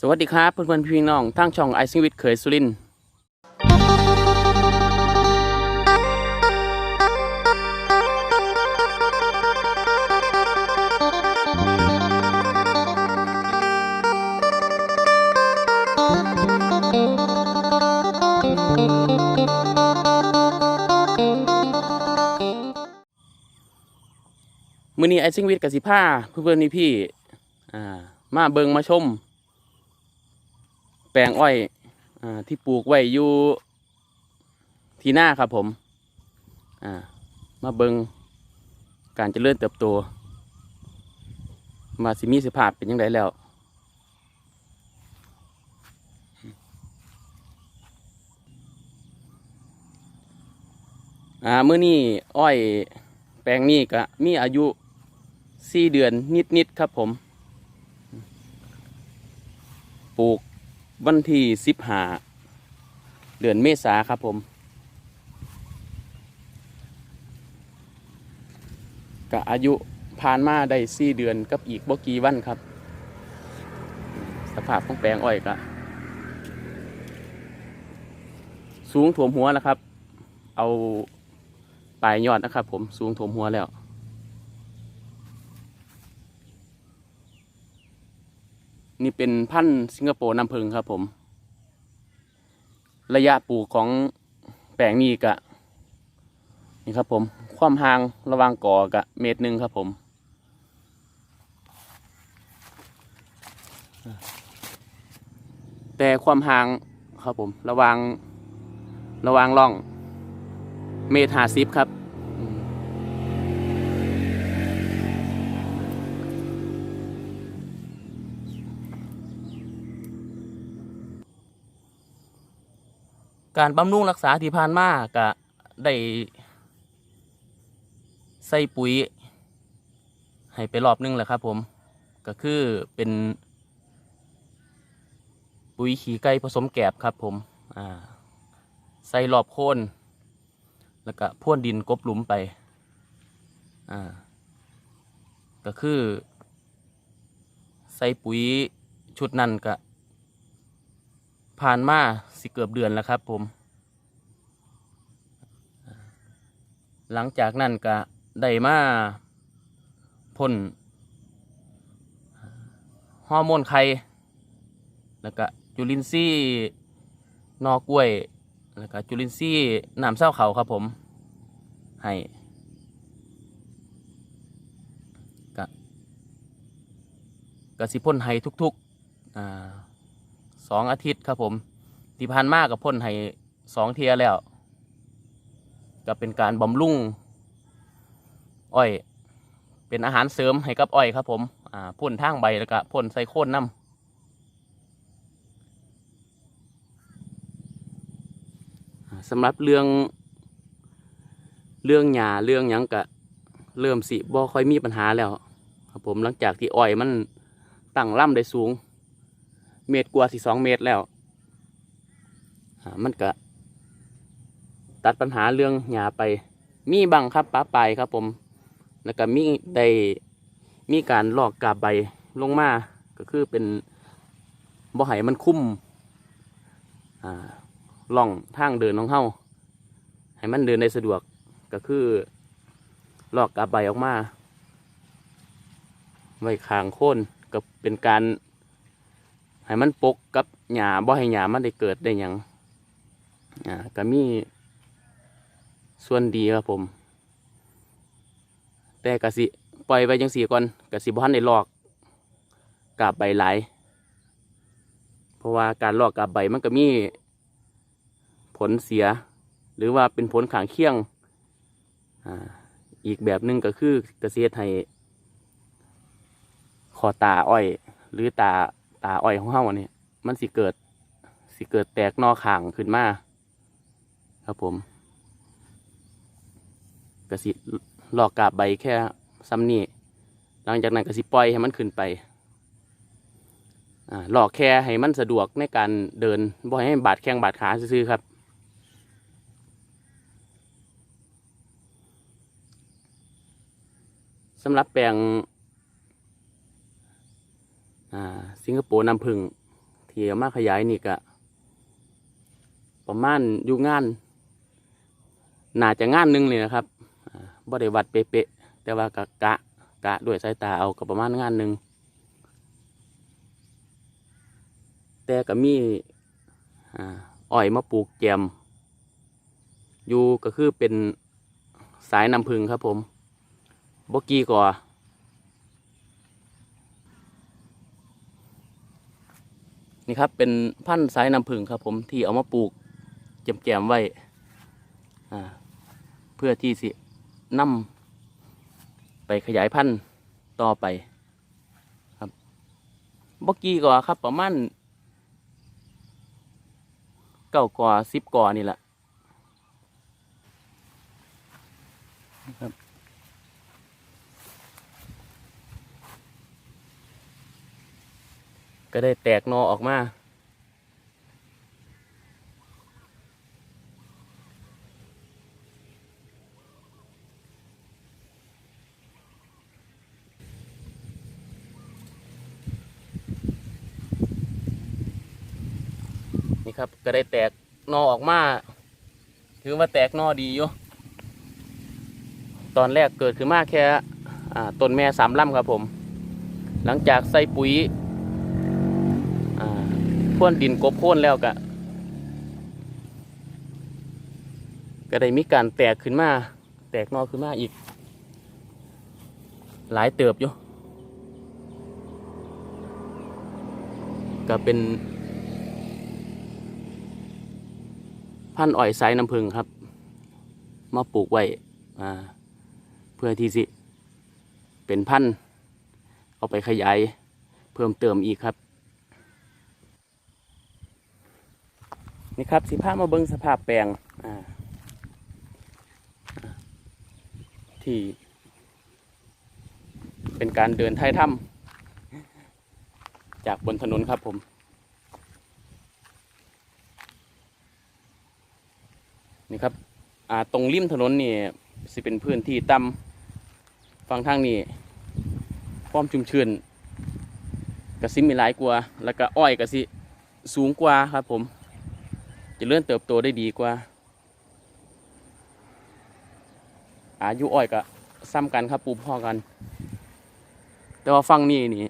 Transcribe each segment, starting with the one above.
สวัสดีครับเพื่อนๆพี่น้องทางช่องไอซิงวิทเคยสุรินมือนี้ไอซิงวิทกับสิผ้าเพื่อนๆนี่พี่มาเบิงมาชม แปลงอ้อยอที่ปลูกไว้อยู่ที่หน้าครับผมมาเบิงการเจริญเติบโต มาสิมีสภาพเป็นยังไงแล้วอ่าเมื่อนี้อ้อยแปลงนี้ก็มีอายุสี่เดือนนิดๆครับผม ปลูก วันที่สิบห้าเดือนเมษาครับผมก็อายุผ่านมาได้สี่เดือนกับอีกบ่กี่วันครับ สภาพของแปลงอ้อยก็สูงถ่วมหัวแล้วครับ เอาปลายยอดนะครับผมสูงถ่วมหัวแล้ว นี่เป็นพันธุ์สิงคโปร์น้ำผึ้งครับผม ระยะปลูกของแปลงนี้กะนี่ครับผม ความห่างระหว่างก่อกะเมตรหนึ่งครับผมแต่ความห่างครับผม ระหว่างระหว่างร่องเมตรห้าสิบครับ การบำรุงรักษาที่ผ่านมาก็ได้ใส่ปุ๋ย ให้ไปรอบนึงแหละครับผมก็คือเป็น ปุ๋ยขี้ไก่ผสมแกบครับผมอ่าใส่รอบโคนแล้วก็พ่วนดินกบหลุมไปอ่าก็คือ ใส่ปุ๋ยชุดนั้นก็ ผ่านมาสิเกือบเดือนแล้วครับ ผม หลังจากนั้นก็ได้มาพ่นฮอร์โมนไข่แล้วก็จุลินทรีย์นอกล้วย แล้วก็จุลินทรีย์น้ำเศร้าเขาครับผม ให้ก็กสิพ่นให้ทุกๆอ่า สองอาทิตย์ครับผมที่ผ่านมากกับพ่นให้สองเทียแล้ว ก็เป็นการบำรุงอ้อย เป็นอาหารเสริมให้กับอ้อยครับผมอ่าพ่นทางใบแล้วก็พ่นใส่โคนน้ำสำหรับเรื่อง เรื่องหญ้าเรื่องยังกะเริ่มสิบ่ค่อยมีปัญหาแล้ว ครับผมหลังจากที่อ้อยมันตั้งล่ำได้สูง เมตรกว่าสิสองเมตรแล้วมันก็ตัดปัญหาเรื่องหญ้าไป มีบังครับป้าไปลายครับผม แล้วก็มีได้มีการลอกกาบใบลงมา ก็คือเป็นบ่อไหมันคุ้มล่องทางเดินของเฮาให้มันเดินได้สะดวกก็คือลอกกาบใบออกมา ไว้คางโค่นก็เป็นการ ให้มันปกกับหญ้าบ่ให้หญ้ามันได้เกิดได้หยังอ่าก็มีส่วนดีครับผม แต่กะสิปล่อยไว้จังสี่ก่อนกะสิบ่ทันได้ลอกกาบใบหลายเพราะว่าการลอกกาบใบมันก็มีผลเสีย หรือว่าเป็นผลข้างเคียงอ่าอีกแบบหนึ่งก็คือกเกษตรให้คอตาอ้อย หรือตา ตาอ้อยของเฮาเนี่ยมันสิเกิดสิเกิดแตกนอข่างขึ้นมาครับผมก็สิลอกกาบใบแค่ซ้ำนี่หลังจากนั้นก็สิปล่อยให้มันขึ้นไปอ่าลอกแค่ให้มันสะดวกในการเดินบ่ให้บาดแข้งบาดขาซื่อๆครับสำหรับแปลง สิงคโปร์น้ำผึ้งที่เอามาขยายนี่ก็ประมาณอยู่งาน น่าจะงานหนึงเลยนะครับบ่ได้วัดเป๊ะแต่ว่ากะกะกะด้วยสายตาเอากับประมาณงานหนึ่งแต่ก็มีอ่าอ้อยมาปลูกแจมอยู่ก็คือเป็นสายน้ำผึ้งครับผมบกี้ก่อ นี่ครับเป็นพันธุ์สายน้ำผึ้งครับ ผมที่เอามาปลูกแจมๆไว้เพื่อที่สินำไปขยายพันธุ์ต่อไป ครับบกี้ก่อครับ ประมาณเก้าก่อสิบก่อนี่แหละนะครับ ก็ได้แตกนอออกมา นี่ครับก็ได้แตกนอออกมา ถือว่าแตกนอดีอยู่ ตอนแรกเกิดขึ้นมาแค่ต้นแม่สามลำครับผม หลังจากใส่ปุ๋ย พ่นดินกบโค่นแล้วก็ก็ได้มีการแตกขึ้นมา แตกนอขึ้นมาอีก หลายเติบอยู่ก็เป็น พันอ้อยสายน้ำผึ้งครับ มาปลูกไว้เพื่อที่สิ เป็นพัน เอาไปขยาย เพิ่มเติมอีกครับ นี่ครับสิภามาเบิ้งสภาพแปลงที่ เป็นการเดินไทยถ้ำจากบนถนนครับผมนี่ครับตรงริมถนนนี่สิเป็นพื้นที่ต่ำฝั่งทางนี้ความชุ่มชื้นกระซิมีหลายกว่า แล้วก็อ้อยกระสิสูงกว่าครับผม จะเลื่อนเติบโตได้ดีกว่า อายุอ้อยก็ซ้ำกันครับปลูกพ่อกัน แต่ว่าฝั่งนี้นี่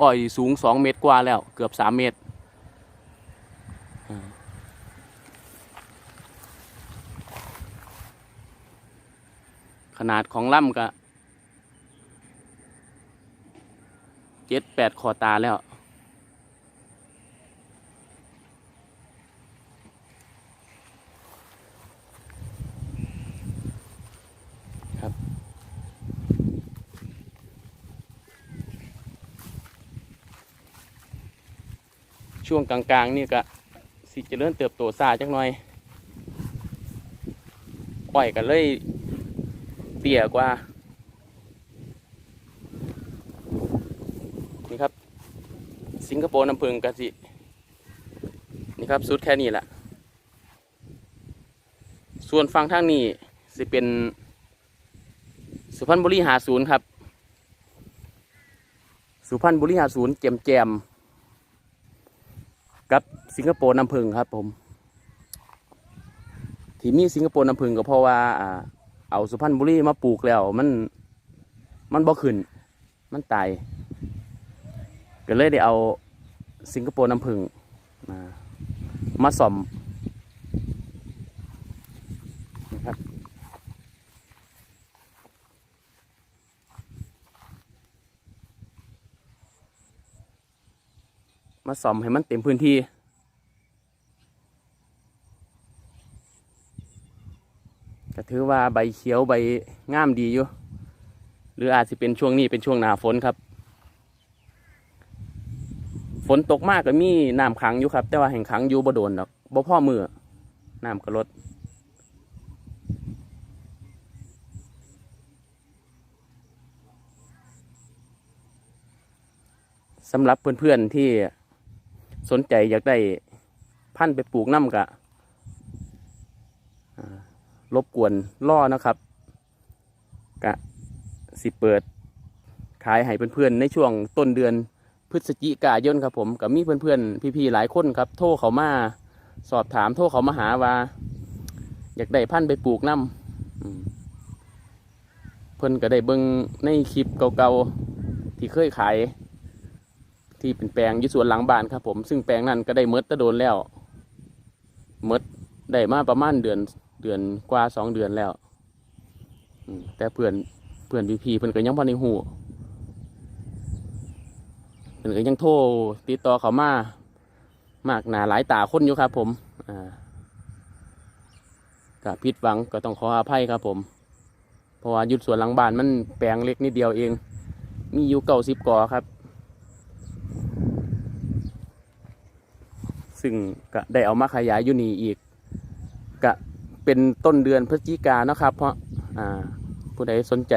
อ้อยสูงสองเมตรกว่าแล้ว เกือบสามเมตรขนาดของล่ำก็เจ็ดแปดคอตาแล้ว ช่วงกลางๆนี่ก็สิเจริญเติบโตซาจักหน่อยอ้อยกันเลยเตี้ยกว่า นี่ครับ สิงคโปร์น้ำผึ้งกะสิ นี่ครับสุดแค่นี้แหละส่วนฝั่งทางนี้สิเป็นสุพรรณบุรีหาศูนย์ครับ สุพรรณบุรีหาศูนย์แจมแจม กับสิงคโปร์น้ำผึ้งครับผม ที่มีสิงคโปร์น้ำผึ้งก็เพราะว่าเอาสุพรรณบุรีมาปลูกแล้ว มันมันบ่ขึ้น มันตายก็เลยได้เอาสิงคโปร์น้ำผึ้งมามาซ่อมนะครับ มาซ่อมให้มันเต็มพื้นที่ ก็ถือว่าใบเขียวใบงามดีอยู่ หรืออาจจะเป็นช่วงนี้เป็นช่วงหนาฝนครับ ฝนตกมากก็มีน้ำขังอยู่ครับ แต่ว่าแห่งขังอยู่บ่โดนดอกบ่พ่อมือน้ำก็ลดสำหรับเพื่อนๆที่ สนใจอยากได้พันธุ์ไปปลูกน้ำกะรบกวนล่อนะครับ กะสิเปิดขายให้เพื่อนๆในช่วงต้นเดือนพฤศจิกายนครับผมกับมีเพื่อนๆพี่ๆหลายคนครับ โทรเขามาสอบถามโทรเขามาหาว่า อยากได้พันธุ์ไปปลูกน้ำเพิ่อนก็ได้เบิ่งในคลิปเก่าๆที่เคยขาย ที่เป็นแปลงยู่สวนหลังบ้านครับผมซึ่งแปลงนั้นก็ได้เมดตะโดนแล้วเมดได้มาประมาณเดือนเดือนกว่าสองเดือนแล้วแต่เพื่อนเพื่อนพี่ๆเพื่อนก็ยังพอในหูเพื่อนก็ยังโทรติดต่อเขามามากหนาหลายตาคนอยู่ครับ ผมอ่าก็ผิดหวังก็ต้องขออภัยครับผม เพราะว่ายุดสวนหลังบ้านมันแปลงเล็กนิดเดียวเอง มีอยู่เก้าสิบกอครับ ซึ่งก็ได้เอามาขยายอยู่นี่อีกก็เป็นต้นเดือนพฤศจิกานะครับ เพราะอ่าผู้ใดสนใจ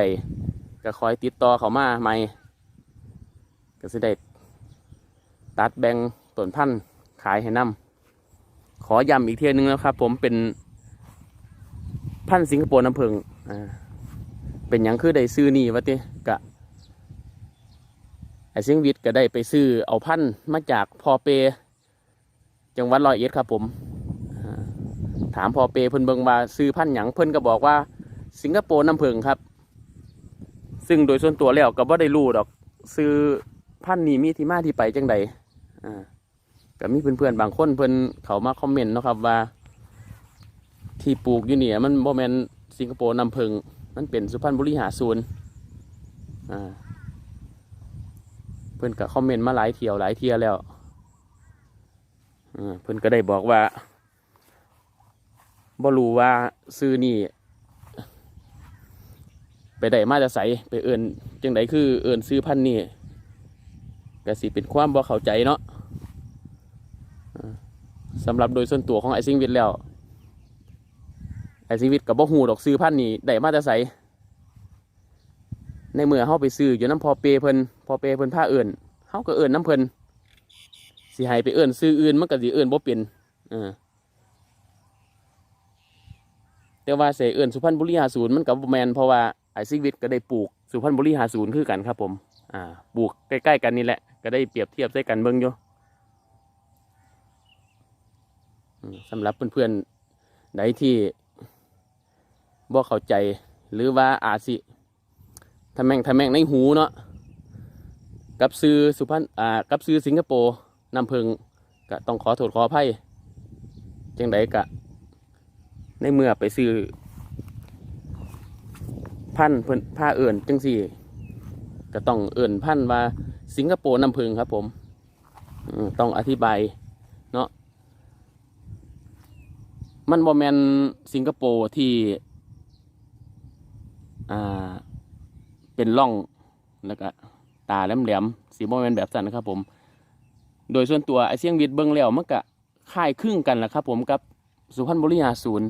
ก็คอยติดต่อเขามาใหม่ก็จะได้ตัดแบ่งต้นพันธุ์ขายให้นำขอย้ำอีกเทียนึงนะครับ ผมเป็นพันธุ์สิงคโปร์น้ำผึ้งอ่าเป็นหยังคือได้ซื้อนี่วะติกะไอเสียงวิทย์ก็ได้ไปซื้อเอาพันธุ์มาจากพอเป จังหวัดร้อยเอ็ดครับผมถามพอเปเพิ่นเบิงว่าซื้อพันหยังเพิ่นก็บอกว่า สิงคโปร์น้ำผึ้งครับ ซึ่งโดยส่วนตัวแล้วก็บ่ได้รู้ดอก ซื้อพันนี้มีที่มาที่ไปจังใดอ่าก็มีเพื่อนๆบางคนเพิ่นเขามาคอมเมนต์นะครับว่า ที่ปลูกอยู่เนี่ยมันบ่แมนสิงคโปร์น้ำผึ้งมันเป็นสุพรรณบุรีหาศูนอ่าเพิ่อนก็คอมเมนต์มาหลายเที่ยวหลายเที่ยแล้ว เพิ่นก็ได้บอกว่าบ่รู้ว่าซื้อนี่ไปได้มาจะใสไปเอื่นจังไดคือเอื่นซื้อพันนี่ก็สิเป็นความบ่เข้าใจเนาะสำหรับโดยส่วนตัวของไอซิงวิทแล้ว ไอซิงวิทกับบ่ฮู้ดอกซื้อพันนี่ได้มาจะใสในเมื่อเฮาไปซื้ออยู่น้ำพอเปเพิ่นพอเปเพิ่นพาเอื่นเฮาก็เอื่นน้ำเพิ่น สิให้ไปเอื่นซื้ออื่นมันก็สิเอื่นบ่เป็นเออแต่ว่าเสเอื่นสุพรรณบุรีหาศูนย์มันกับแมนเพราะว่าไอซิกวิทก็ได้ปลูกสุพรรณบุรีหาศูนย์คือกันครับผมอ่าปลูกใกล้ๆกันนี่แหละก็ได้เปรียบเทียบใส่กันเบิ่งอยู่อืมสำหรับเพื่อนๆใดที่บ่เข้าใจหรือว่าอาสิทำแม่งทำแม่งในหูเนาะกับซื้อสุพรรณอ่ากับซื้อสิงคโปร์ น้ำพึงก็ต้องขอโทษขออภัยจังไดกะ ในเมื่อไปซื้อพันเพิ่นผ้าเอื่นจังสี่ก็ต้องเอื่นพันว่าสิงคโปร์น้ำพึงครับ ผมต้องอธิบายเนาะมันบอแมนสิงคโปร์ที่อ่าเป็นร่องแล้วก็ตาแหลมๆสีบอแมนแบบสั้นนะครับผม โดยส่วนตัวไอเสียงวิทย์เบิ้งแล้วมันก็คลายครึ่งกันแหละครับ ผมกับสุพรรณบุรีหาศูนย์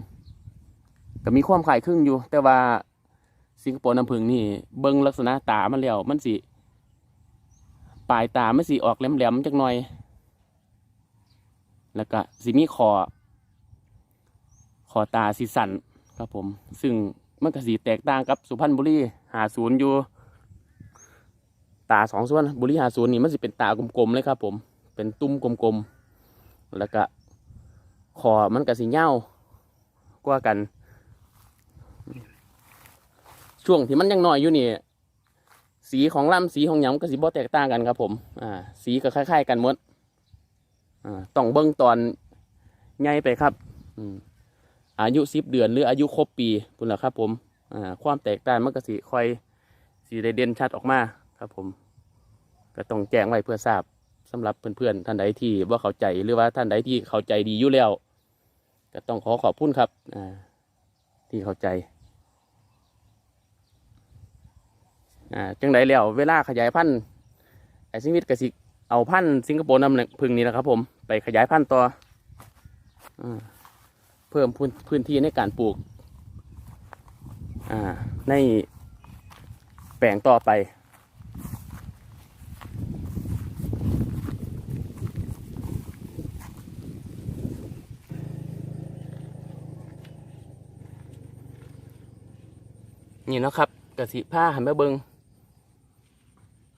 ก็มีความคลายครึ่งอยู่ แต่ว่าสิงคโปร์น้ำผึ้งนี่เบิ้งลักษณะตามันแล้วมันสิปลายตามันสิออกแหลมๆจักหน่อย แล้วก็สิมีคอคอตาสีสันครับผม ซึ่งมันก็สีแตกต่างกับสุพรรณบุรีหาศูนย์อยู่ ตาสองส่วนบุรีหาศูนย์นี่มันสิเป็นตากลมๆเลยครับผม เป็นตุ้มกลมๆ แล้วก็คอมันก็สีเงากว่ากัน ช่วงที่มันยังน้อยอยู่นี่ สีของลำสีของหยำก็สีบ่แตกต่างกันครับผม อ่า สีก็คล้าย ๆ กันหมด อ่า ต้องเบิ้งตอนใหญ่ไปครับ อืมอายุสิบเดือนหรืออายุครบปีพุ่นละครับ ผม อ่า ความแตกต่างมันก็สีค่อยสีได้เด่นชัดออกมาครับผม ก็ต้องแจ้งไว้เพื่อทราบ สำหรับเพื่อนๆท่านใดที่ว่าเข้าใจหรือว่าท่านใดที่เข้าใจดีอยู่แล้วก็ต้องขอขอบคุณครับอที่เข้าใจอ่าจังไดแล้วเวลาขยายพันธุ์ไอซิงวิตกสิเอาพันธุ์สิงคโปร์นำพึ่งนี้นะครับผมไปขยายพันธุ์ต่ออเพิ่มพื้นพื้นที่ในการปลูกอ่าในแปลงต่อไป นี่เนาะครับกสิผ้าหันมาเบิง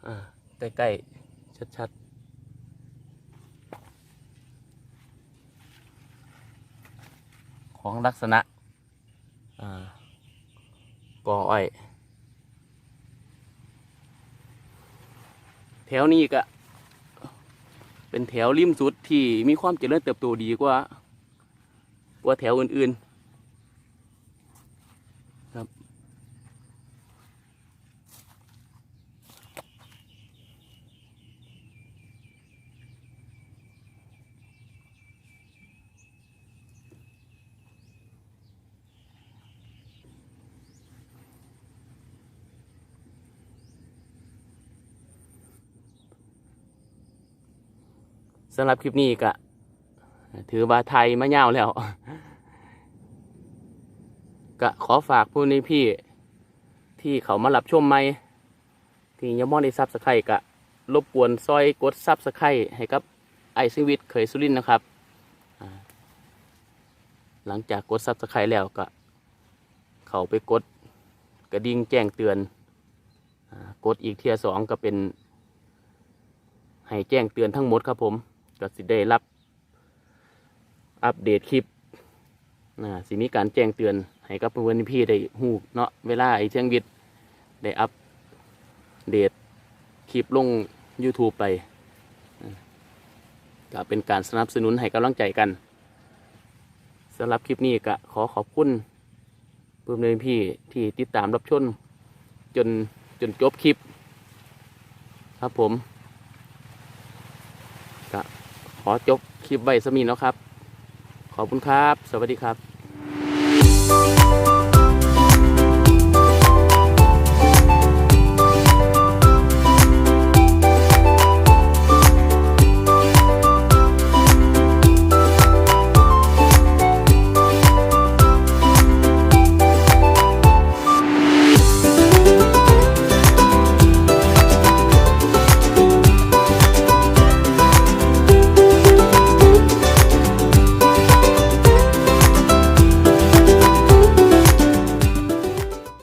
อ่าใกล้ๆชัดๆ ของลักษณะอ่ากออ้อย แถวนี้ก็เป็นแถวริมสุดที่มีความเจริญเติบโตดีกว่า กว่าแถวอื่นๆ สำหรับคลิปนี้ก็ถือว่าไทยมาเย่าแล้วก็ขอฝากผู้นี้พี่ที่เขามารับชมไหมที่ยมองในซับสไครต์กะรบกวนซอยกดซับสไครต์ให้กับไอซีวิตเคยสุรินทร์นะครับ หลังจากกดซับสไครต์แล้วก็ เขาไปกดกระดิ่งแจ้งเตือน กดอีกเทียสองก็เป็น ให้แจ้งเตือนทั้งหมดครับผม ก็สิได้รับ อัปเดตคลิปนะสิมีการแจ้งเตือน ให้กับเพื่อนพี่ได้หูเนาะเวลาไอ้เชียงวิทย์ได้อัปเดตคลิปลง YouTube ไปก็เป็นการสนับสนุนให้กำลังใจกันสำหรับคลิปนี้ก็ขอขอบคุณเพื่อนพี่ที่ติดตามรับชมจนจนจบคลิป ครับผม ขอจบคลิปไว้สมีเนาะครับ ขอบคุณครับ สวัสดีครับ